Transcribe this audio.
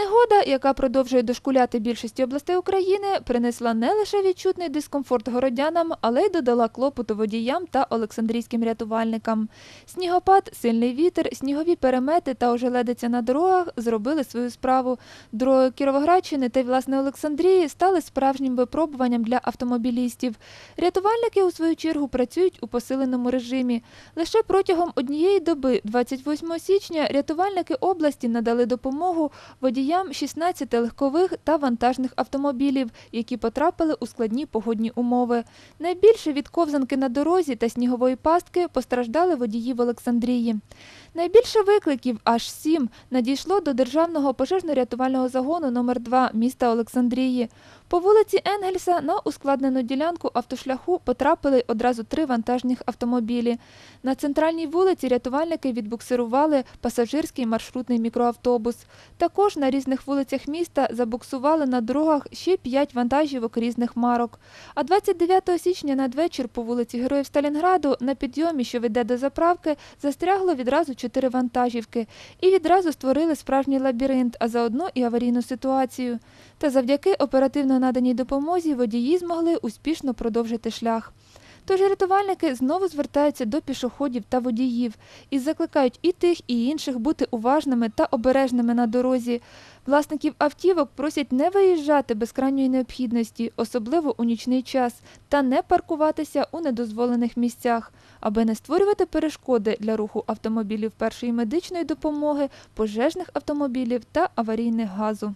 Негода, яка продовжує дошкуляти більшості областей України, принесла не лише відчутний дискомфорт городянам, але й додала клопоту водіям та олександрійським рятувальникам. Снігопад, сильний вітер, снігові перемети та ожеледиця на дорогах зробили свою справу. Дороги Кіровоградщини та власне Олександрії стали справжнім випробуванням для автомобілістів. Рятувальники, у свою чергу, працюють у посиленому режимі. Лише протягом однієї доби, 28 січня, рятувальники області надали допомогу водіям 16 легкових та вантажних автомобілів, які потрапили у складні погодні умови. Найбільше від ковзанки на дорозі та снігової пастки постраждали водії в Олександрії. Найбільше викликів, аж сім, надійшло до Державного пожежно-рятувального загону номер 2 міста Олександрії. По вулиці Енгельса на ускладнену ділянку автошляху потрапили одразу три вантажних автомобілі. На центральній вулиці рятувальники відбуксирували пасажирський маршрутний мікроавтобус. Також на різних вулицях міста забуксували на дорогах ще п'ять вантажівок різних марок. А 29 січня надвечір по вулиці Героїв Сталінграду на підйомі, що веде до заправки, застрягло відразу чотири вантажівки і відразу створили справжній лабіринт, а заодно і аварійну ситуацію. Та завдяки оперативно наданій допомозі водії змогли успішно продовжити шлях. Тож рятувальники знову звертаються до пішоходів та водіїв і закликають і тих, і інших бути уважними та обережними на дорозі. Власників автівок просять не виїжджати без крайньої необхідності, особливо у нічний час, та не паркуватися у недозволених місцях, аби не створювати перешкоди для руху автомобілів першої медичної допомоги, пожежних автомобілів та аварійних газу.